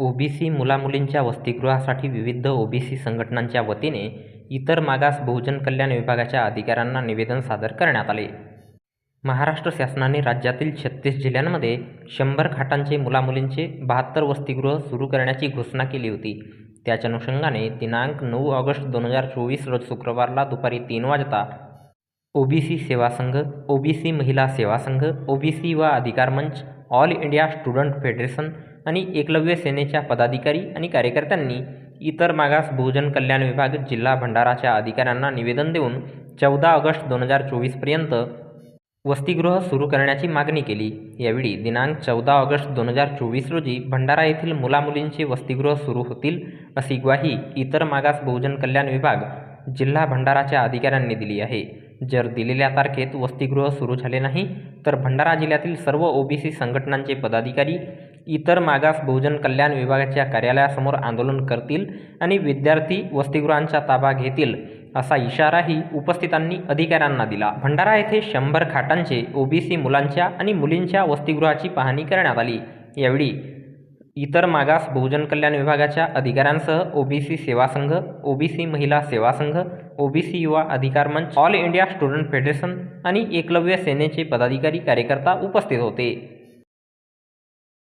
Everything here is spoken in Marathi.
ओबीसी मुलामुलींच्या वसतिगृहासाठी विविध ओबीसी संघटनांच्या वतीने इतर मागास बहुजन कल्याण विभागाच्या अधिकाऱ्यांना निवेदन सादर करण्यात आले. महाराष्ट्र शासनाने राज्यातील छत्तीस जिल्ह्यांमध्ये शंभर खाटांचे मुलामुलींचे बहात्तर वसतिगृह सुरू करण्याची घोषणा केली होती. त्याच अनुषंगाने दिनांक नऊ ऑगस्ट दोन हजार चोवीस रोज शुक्रवारला दुपारी तीन वाजता ओबीसी सेवा संघ ओबीसी महिला सेवा संघ ओबीसी व अधिकार मंच ऑल इंडिया स्टुडंट फेडरेशन आणि एकलव्य सेनेच्या पदाधिकारी आणि कार्यकर्त्यांनी इतर मागास बहुजन कल्याण विभाग जिल्हा भंडाराच्या अधिकाऱ्यांना निवेदन देऊन चौदा ऑगस्ट दोन हजार चोवीसपर्यंत वसतिगृह सुरू करण्याची मागणी केली. यावेळी दिनांक चौदा ऑगस्ट दोन हजार चोवीस रोजी भंडारा येथील मुलामुलींचे वसतिगृह सुरू होतील अशी ग्वाही इतर मागास बहुजन कल्याण विभाग जिल्हा भंडाराच्या अधिकाऱ्यांनी दिली आहे. जर दिलेल्या तारखेत वसतिगृह सुरू झाले नाही तर भंडारा जिल्ह्यातील सर्व ओबीसी संघटनांचे पदाधिकारी इतर मागास बहुजन कल्याण विभागाच्या कार्यालयासमोर आंदोलन करतील आणि विद्यार्थी वसतिगृहांचा ताबा घेतील असा इशाराही उपस्थितांनी अधिकाऱ्यांना दिला. भंडारा येथे शंभर खाटांचे ओबीसी मुलांच्या आणि मुलींच्या वसतिगृहाची पाहणी करण्यात आली. यावेळी इतर मागास बहुजन कल्याण विभागाच्या अधिकाऱ्यांसह ओबीसी सेवा संघ ओबीसी महिला सेवा संघ ओबीसी युवा अधिकार मंच ऑल इंडिया स्टुडंट फेडरेशन आणि एकलव्य सेनेचे पदाधिकारी कार्यकर्ता उपस्थित होते.